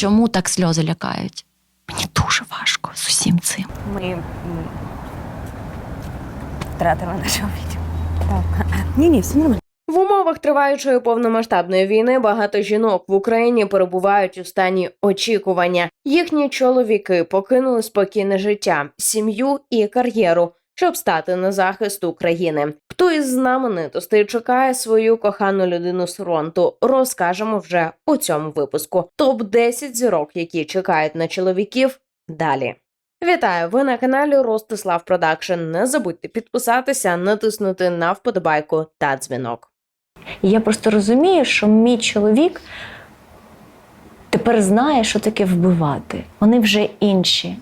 чому так сльози лякають? Мені дуже важко з усім цим. Ми втратили нашого відео. Так. Ні, ні, все нормально. В умовах триваючої повномасштабної війни багато жінок в Україні перебувають у стані очікування. Їхні чоловіки покинули спокійне життя, сім'ю і кар'єру, щоб стати на захист України. Хто із знаменитостей чекає свою кохану людину з фронту? Розкажемо вже у цьому випуску. Топ 10 зірок, які чекають на чоловіків. Далі. Вітаю! Ви на каналі Ростислав Продакшн. Не забудьте підписатися, натиснути на вподобайку та дзвінок. Я просто розумію, що мій чоловік тепер знає, що таке вбивати. Вони вже інші.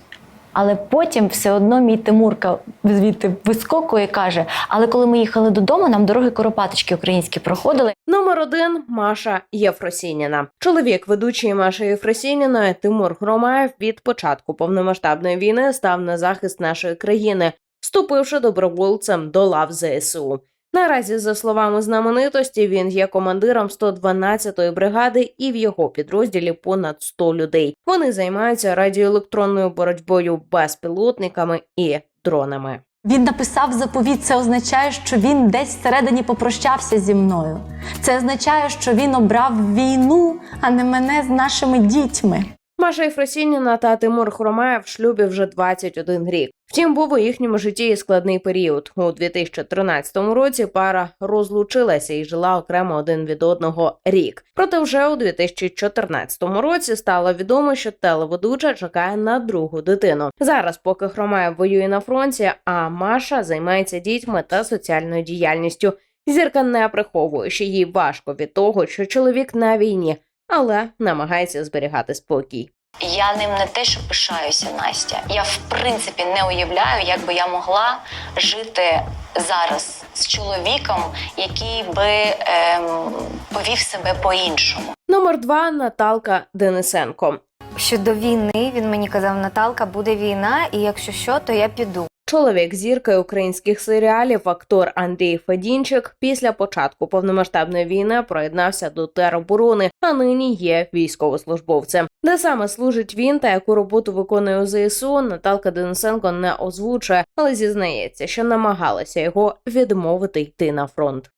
Але потім все одно мій Тимурка звідти вискокує каже: але коли ми їхали додому, нам дороги Коропаточки українські проходили. Номер один Маша Єфросініна. Чоловік ведучої Маші Єфросініної Тимур Громаєв від початку повномасштабної війни став на захист нашої країни, вступивши добровольцем до лав ЗСУ. Наразі, за словами знаменитості, він є командиром 112-ї бригади, і в його підрозділі понад 100 людей. Вони займаються радіоелектронною боротьбою безпілотниками і дронами. Він написав заповіт. Це означає, що він десь всередині попрощався зі мною. Це означає, що він обрав війну, а не мене з нашими дітьми. Маша Єфросініна та Тимур Хромаєв в шлюбі вже 21 рік. Втім, був у їхньому житті і складний період. У 2013 році пара розлучилася і жила окремо один від одного рік. Проте вже у 2014 році стало відомо, що телеведуча чекає на другу дитину. Зараз, поки Хромаєв воює на фронті, а Маша займається дітьми та соціальною діяльністю. Зірка не приховує, що їй важко від того, що чоловік на війні, але намагається зберігати спокій. Я ним не те, що пишаюся, Настя. Я в принципі не уявляю, як би я могла жити зараз з чоловіком, який би ем, повів себе по-іншому. Номер два Наталка Денисенко. Щодо війни, він мені казав, Наталка, буде війна, і якщо що, то я піду. Чоловік зірки українських серіалів, актор Андрій Федінчик, після початку повномасштабної війни приєднався до тероборони, а нині є військовослужбовцем. Де саме служить він та яку роботу виконує у ЗСУ, Наталка Денисенко не озвучує, але зізнається, що намагалася його відмовити йти на фронт.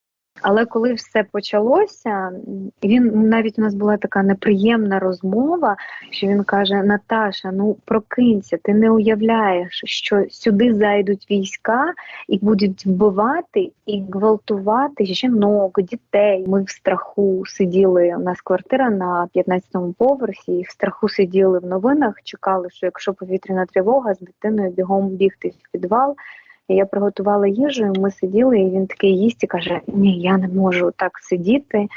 Але коли все почалося, він навіть у нас була така неприємна розмова, що він каже: Наташа, ну прокинься, ти не уявляєш, що сюди зайдуть війська і будуть вбивати і гвалтувати жінок, дітей. Ми в страху сиділи. У нас квартира на 15-му поверсі, і в страху сиділи в новинах, чекали, що якщо повітряна тривога з дитиною бігом бігти в підвал. І я приготувала їжу, і ми сиділи, і він такий їсть і каже: Ні, я не можу так сидіти.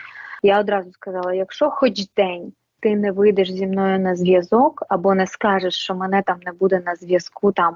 Я одразу сказала: якщо хоч день ти не вийдеш зі мною на зв'язок, або не скажеш, що мене там не буде на зв'язку там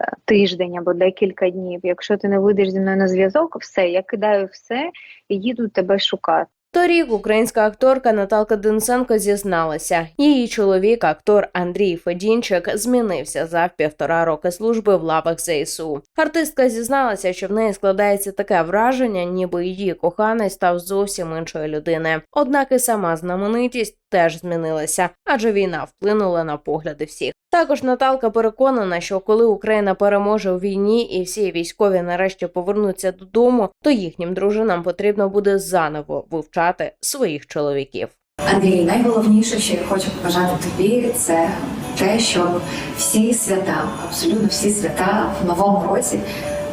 е, тиждень або декілька днів. Якщо ти не вийдеш зі мною на зв'язок, все, я кидаю все і їду тебе шукати. Торік українська акторка Наталка Денисенко зізналася, її чоловік, актор Андрій Федінчик, змінився за півтора роки служби в лавах ЗСУ. Артистка зізналася, що в неї складається таке враження, ніби її коханий став зовсім іншою людиною. Однак і сама знаменитість теж змінилася, адже війна вплинула на погляди всіх. Також Наталка переконана, що коли Україна переможе у війні і всі військові нарешті повернуться додому, то їхнім дружинам потрібно буде заново вивчати своїх чоловіків. Андрій, найголовніше, що я хочу побажати тобі, це те, щоб всі свята, абсолютно всі свята в новому році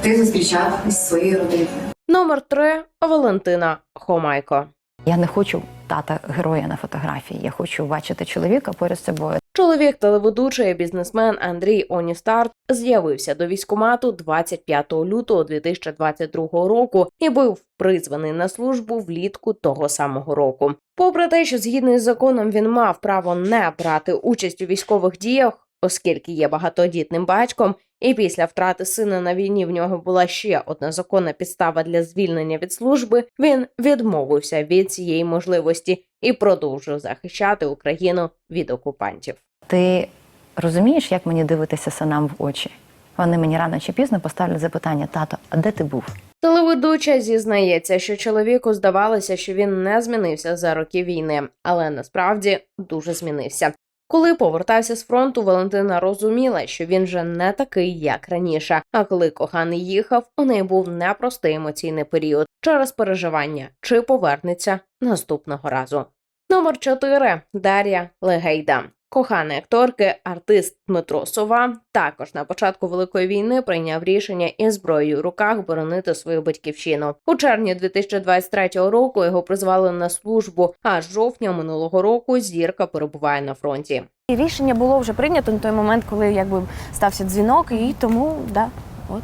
ти зустрічав із своєю родиною. Номер три Валентина Хомайко. Я не хочу тата героя на фотографії. Я хочу бачити чоловіка поряд з собою. Чоловік телеведучий бізнесмен Андрій Оністарт з'явився до військкомату 25 лютого 2022 року і був призваний на службу влітку того самого року. Попри те, що згідно із законом він мав право не брати участь у військових діях, оскільки є багатодітним батьком, і після втрати сина на війні в нього була ще одна законна підстава для звільнення від служби. Він відмовився від цієї можливості і продовжив захищати Україну від окупантів. Ти розумієш, як мені дивитися синам в очі? Вони мені рано чи пізно поставлять запитання: тато, а де ти був? Телеведуча зізнається, що чоловіку здавалося, що він не змінився за роки війни, але насправді дуже змінився. Коли повертався з фронту, Валентина розуміла, що він вже не такий, як раніше. А коли коханий їхав, у неї був непростий емоційний період через переживання, чи повернеться наступного разу. Номер 4. Дар'я Легейда. Коханий акторки, артист Дмитро Сова також на початку великої війни прийняв рішення із зброєю в руках боронити свою батьківщину. У червні 2023 року його призвали на службу. А з жовтня минулого року зірка перебуває на фронті. І рішення було вже прийнято на той момент, коли якби стався дзвінок, і тому да. От.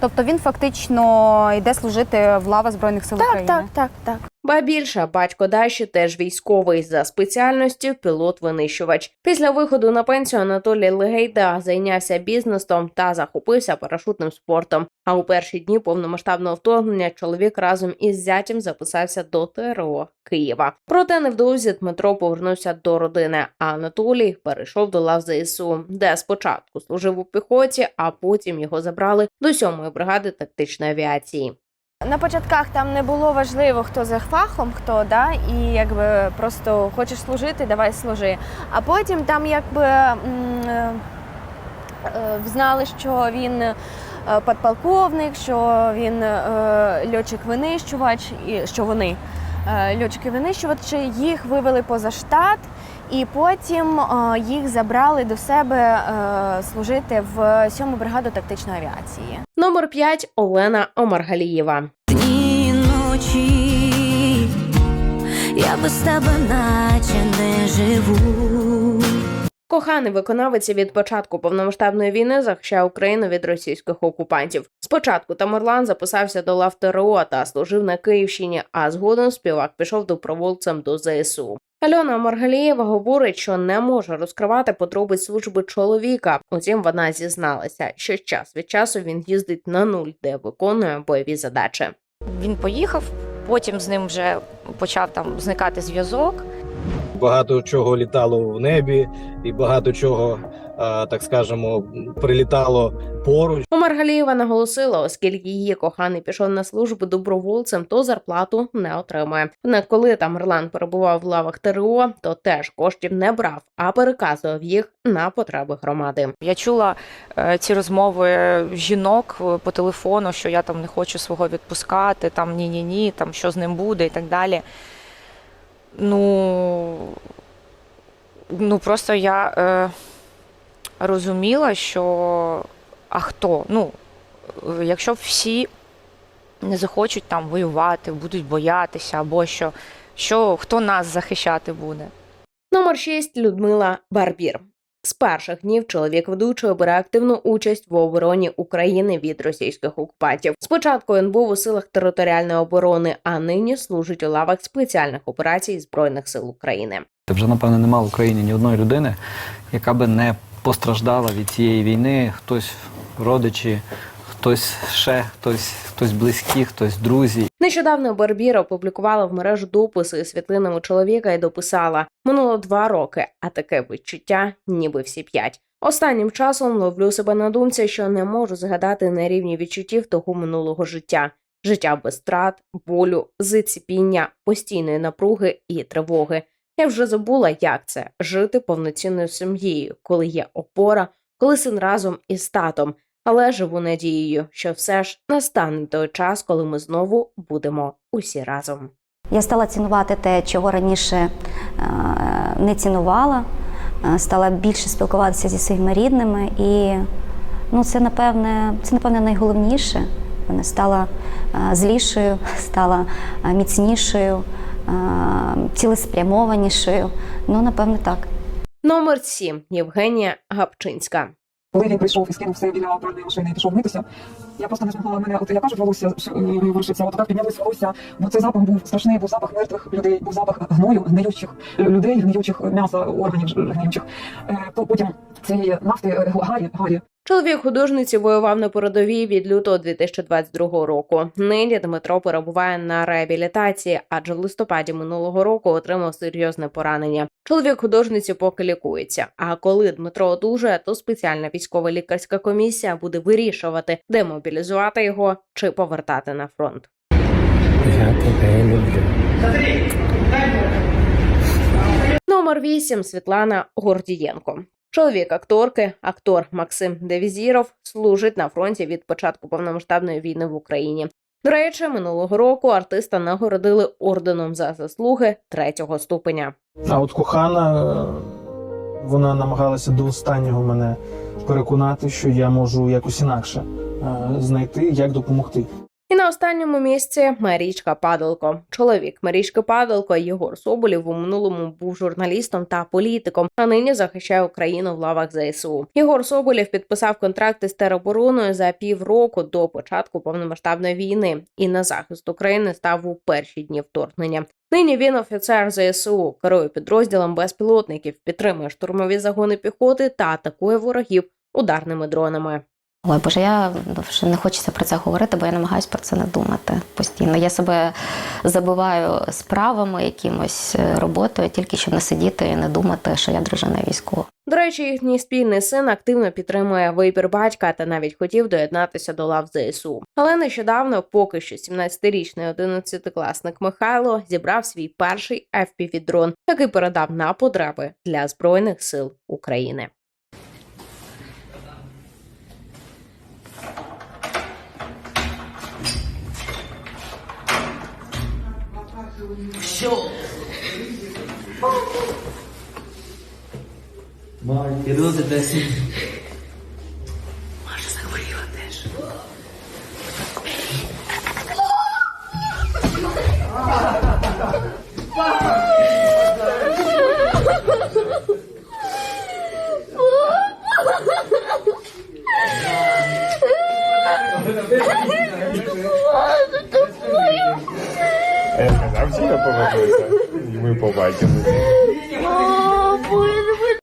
Тобто він фактично йде служити в лава Збройних сил Так, України. так, так, так. Ба більше батько Даші теж військовий за спеціальністю пілот-винищувач. Після виходу на пенсію Анатолій Легейда зайнявся бізнесом та захопився парашутним спортом. А у перші дні повномасштабного вторгнення чоловік разом із зятям записався до ТРО Києва. Проте невдовзі Дмитро повернувся до родини. А Анатолій перейшов до лав ЗСУ, де спочатку служив у піхоті, а потім його забрали до сьомої бригади тактичної авіації. На початках там не було важливо, хто за фахом, хто да, і якби просто хочеш служити, давай служи. А потім там якби е, е, знали, що він е, подполковник, що він е, льотчик-винищувач, і що вони льотчики-винищувачі, їх вивели поза штат, і потім е, їх забрали до себе е, служити в сьому бригаду тактичної авіації. Номер 5 Олена Омаргалієва. Дні ночі, я без тебе наче не живу. Коханий виконавець від початку повномасштабної війни захищає Україну від російських окупантів. Спочатку Тамерлан записався до лав ТРО та служив на Київщині, а згодом співак пішов добровольцем до ЗСУ. Альона Маргалієва говорить, що не може розкривати подробиць служби чоловіка. Утім, вона зізналася, що час від часу він їздить на нуль, де виконує бойові задачі. Він поїхав, потім з ним вже почав там зникати зв'язок. Багато чого літало в небі, і багато чого, так скажемо, прилітало поруч. Омаргалієва наголосила, оскільки її коханий пішов на службу добровольцем, то зарплату не отримує. Однак, коли там Тамерлан перебував в лавах ТРО, то теж коштів не брав, а переказував їх на потреби громади. Я чула е, ці розмови жінок е, по телефону, що я там не хочу свого відпускати, там ні, ні, ні, там що з ним буде і так далі. Ну, ну просто я е, розуміла, що а хто? Ну, якщо всі не захочуть там воювати, будуть боятися, або що, що хто нас захищати буде? Номер 6 Людмила Барбір. З перших днів чоловік ведучий бере активну участь в обороні України від російських окупантів. Спочатку він був у силах територіальної оборони, а нині служить у лавах спеціальних операцій збройних сил України. Вже напевно немає в Україні ні одної людини, яка би не постраждала від цієї війни. Хтось родичі, хтось ще, хтось, хтось близькі, хтось друзі. Нещодавно Барбір опублікувала в мережу дописи з чоловіка і дописала: минуло два роки, а таке відчуття, ніби всі п'ять. Останнім часом ловлю себе на думці, що не можу згадати на рівні відчуттів того минулого життя. Життя без страт, болю, заціпіння, постійної напруги і тривоги. Я вже забула, як це жити повноцінною сім'єю, коли є опора, коли син разом із татом. Але живу надією, що все ж настане той час, коли ми знову будемо усі разом. Я стала цінувати те, чого раніше е, не цінувала, Е, стала більше спілкуватися зі своїми рідними, і ну, це, напевне, це, напевне, найголовніше. Вона стала е, злішою, стала міцнішою, цілеспрямованішою. Ну, напевне, так. Номер 7. Євгенія Гапчинська. Коли він прийшов і скинув все біля пральної машини і пішов митися, я просто не змогла мене, от я кажу, волосся е, ворушиться, от так піднялось волосся, бо цей запах був страшний, був запах мертвих людей, був запах гною, гниючих людей, гниючих м'яса, органів гниючих. Е, То потім цієї нафти е, гарі, гарі. Чоловік художниці воював на передовій від лютого 2022 року. Нині Дмитро перебуває на реабілітації, адже в листопаді минулого року отримав серйозне поранення. Чоловік художниці поки лікується. А коли Дмитро одужає, то спеціальна військова лікарська комісія буде вирішувати, де мобілізувати його чи повертати на фронт. Я тебе люблю. Номер 8 Світлана Гордієнко. Чоловік акторки, актор Максим Девізіров, служить на фронті від початку повномасштабної війни в Україні. До речі, минулого року артиста нагородили орденом за заслуги третього ступеня. А от кохана, вона намагалася до останнього мене переконати, що я можу якось інакше знайти, як допомогти. І на останньому місці Марічка Падалко. Чоловік Марічки Падалко Єгор Соболєв у минулому був журналістом та політиком, а нині захищає Україну в лавах ЗСУ. Єгор Соболєв підписав контракти з теробороною за півроку до початку повномасштабної війни і на захист України став у перші дні вторгнення. Нині він офіцер ЗСУ, керує підрозділом безпілотників, підтримує штурмові загони піхоти та атакує ворогів ударними дронами. Ой, боже, я вже не хочеться про це говорити, бо я намагаюся про це не думати постійно. Я себе забиваю справами, якимось е, роботою, тільки щоб не сидіти і не думати, що я дружина військова. До речі, їхній спільний син активно підтримує вибір батька та навіть хотів доєднатися до лав ЗСУ. Але нещодавно, поки що 17-річний 11-класник Михайло зібрав свій перший fpv дрон який передав на потреби для збройних сил України. Що? Май, 11, 10. fighting with.